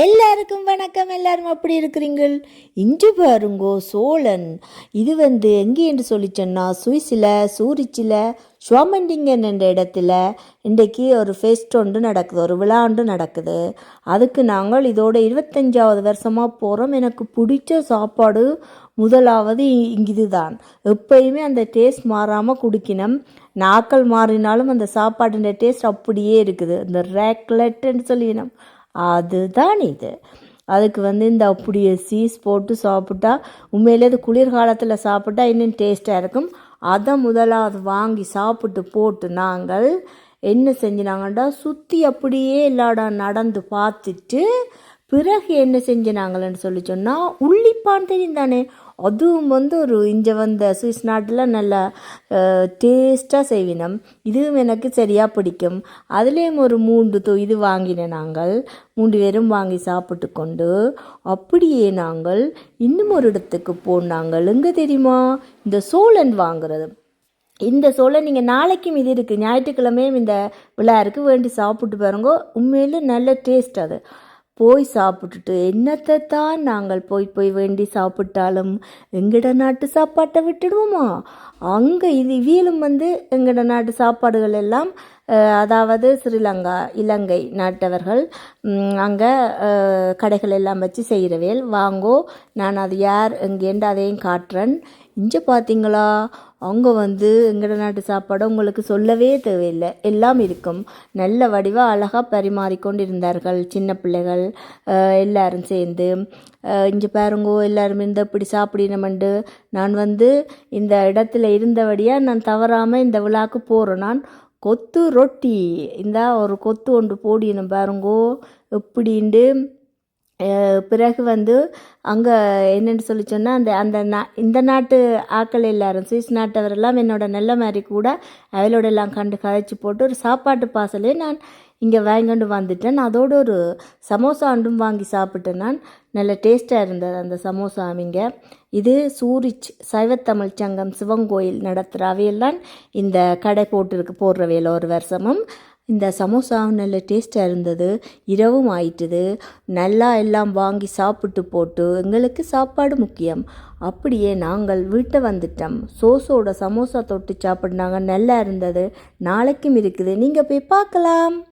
எல்லாருக்கும் வணக்கம். எல்லாரும் அப்படி இருக்கிறீங்கள் இன்று பாருங்கோ சோழன். இது வந்து எங்கே என்று சொல்லிச்சேன்னா சுவிஸில் சூரிச்சில் ஷுவாமண்டிங்கன் என்ற இடத்துல இன்றைக்கு ஒரு ஃபெஸ்ட் ஒன்று நடக்குது ஒரு விழா ஒன்று நடக்குது. அதுக்கு நாங்கள் இதோட இருபத்தஞ்சாவது வருஷமாக போகிறோம் எனக்கு பிடிச்ச சாப்பாடு முதலாவது இதுதான் எப்பயுமே அந்த டேஸ்ட் மாறாமல் குடிக்கணும். நாக்கள் மாறினாலும் அந்த சாப்பாடுன்ற டேஸ்ட் அப்படியே இருக்குது. இந்த ரேக்லெட்டுன்னு சொல்லினோம். அதுதான் இது. அதுக்கு வந்து இந்த அப்படியே சீஸ் போட்டு சாப்பிட்டா உண்மையிலே அது குளிர்காலத்தில் சாப்பிட்டா இன்னும் டேஸ்ட்டாக இருக்கும். அதை முதலாவது வாங்கி சாப்பிட்டு போட்டு நாங்கள் என்ன செஞ்சினாங்கண்டா சுற்றி அப்படியே எல்லாடா நடந்து பார்த்துட்டு பிறகு என்ன செஞ்சினாங்களேன்னு சொல்லி சொன்னால் உள்ளிப்பான் தெரியும் தானே அதுவும் வந்து ஒரு இங்கே வந்த சுவிஸ் நாட்டில் நல்லா டேஸ்ட்டாக செய்வினம். இதுவும் எனக்கு சரியாக பிடிக்கும். அதுலேயும் ஒரு மூன்று தொ இது வாங்கினேன் நாங்கள். மூன்று பேரும் வாங்கி சாப்பிட்டு கொண்டு அப்படியே நாங்கள் இன்னும் ஒரு இடத்துக்கு போனாங்கள். எங்கே தெரியுமா? இந்த சோழன் வாங்குறது. இந்த சோளை நீங்கள் நாளைக்கும் இது இருக்குது ஞாயிற்றுக்கிழமையும் இந்த விழா இருக்குது வேண்டி சாப்பிட்டு பாருங்க. உண்மையிலே நல்ல டேஸ்ட் அது. போய் சாப்பிட்டுட்டு என்னத்தை தான் நாங்கள் போய் போய் வேண்டி சாப்பிட்டாலும் எங்கட நாட்டு சாப்பாட்டை விட்டுடுவோமா? அங்கே இது இவியலும் வந்து எங்கட நாட்டு சாப்பாடுகள் எல்லாம் அதாவது ஸ்ரீலங்கா இலங்கை நாட்டவர்கள் அங்கே கடைகள் எல்லாம் வச்சு செய்கிறவேல் வாங்கோ நான் அது யார் எங்கேண்டு அதையும் காட்டுறேன். இங்கே பார்த்தீங்களா அவங்க வந்து எங்கட நாட்டு சாப்பாடு உங்களுக்கு சொல்லவே தேவையில்லை. எல்லாம் இருக்கும். நல்ல வடிவாக அழகாக பரிமாறிக்கொண்டு இருந்தார்கள் சின்ன பிள்ளைகள் எல்லாரும் சேர்ந்து. இங்கே பாருங்கோ எல்லாரும் இந்த இப்படி சாப்பிடினமண்டு நான் வந்து இந்த இடத்துல இருந்தபடியாக நான் தவறாமல் இந்த விழாக்கு போகிறேன் நான் கொத்து ரொட்டி. இந்த ஒரு கொத்து ஒன்று போடினும் பாருங்கோ. எப்படின்ட்டு பிறகு வந்து அங்கே என்னென்னு சொல்லி சொன்னால் அந்த அந்த நா இந்த நாட்டு ஆக்கள் எல்லாரும் சுவிஸ் நாட்டவரெல்லாம் என்னோட நல்ல மாதிரி கூட அவளோடெல்லாம் கண்டு கதைச்சி போட்டு ஒரு சாப்பாட்டு பாசலே நான் இங்கே வாங்கிட்டு வந்துட்டேன். அதோடு ஒரு சமோசா அண்டும் வாங்கி சாப்பிட்டேன் நான். நல்ல டேஸ்ட்டாக இருந்தது அந்த சமோசா அவங்க இது சூரிச் சைவத்தமிழ் சங்கம் சிவங்கோயில் நடத்துகிற அவையெல்லாம் இந்த கடை போட்டிருக்கு போடுறவையில் ஒரு வருஷமும். இந்த சமோசா நல்ல டேஸ்ட்டாக இருந்தது. இரவும் ஆயிட்டுது. நல்லா எல்லாம் வாங்கி சாப்பிட்டு போட்டு எங்களுக்கு சாப்பாடு முக்கியம். அப்படியே நாங்கள் வீட்டை வந்துட்டோம். சோஸோட சமோசா தொட்டு சாப்பிட்னாங்க. நல்லா இருந்தது. நாளைக்கும் இருக்குது. நீங்கள் போய் பார்க்கலாம்.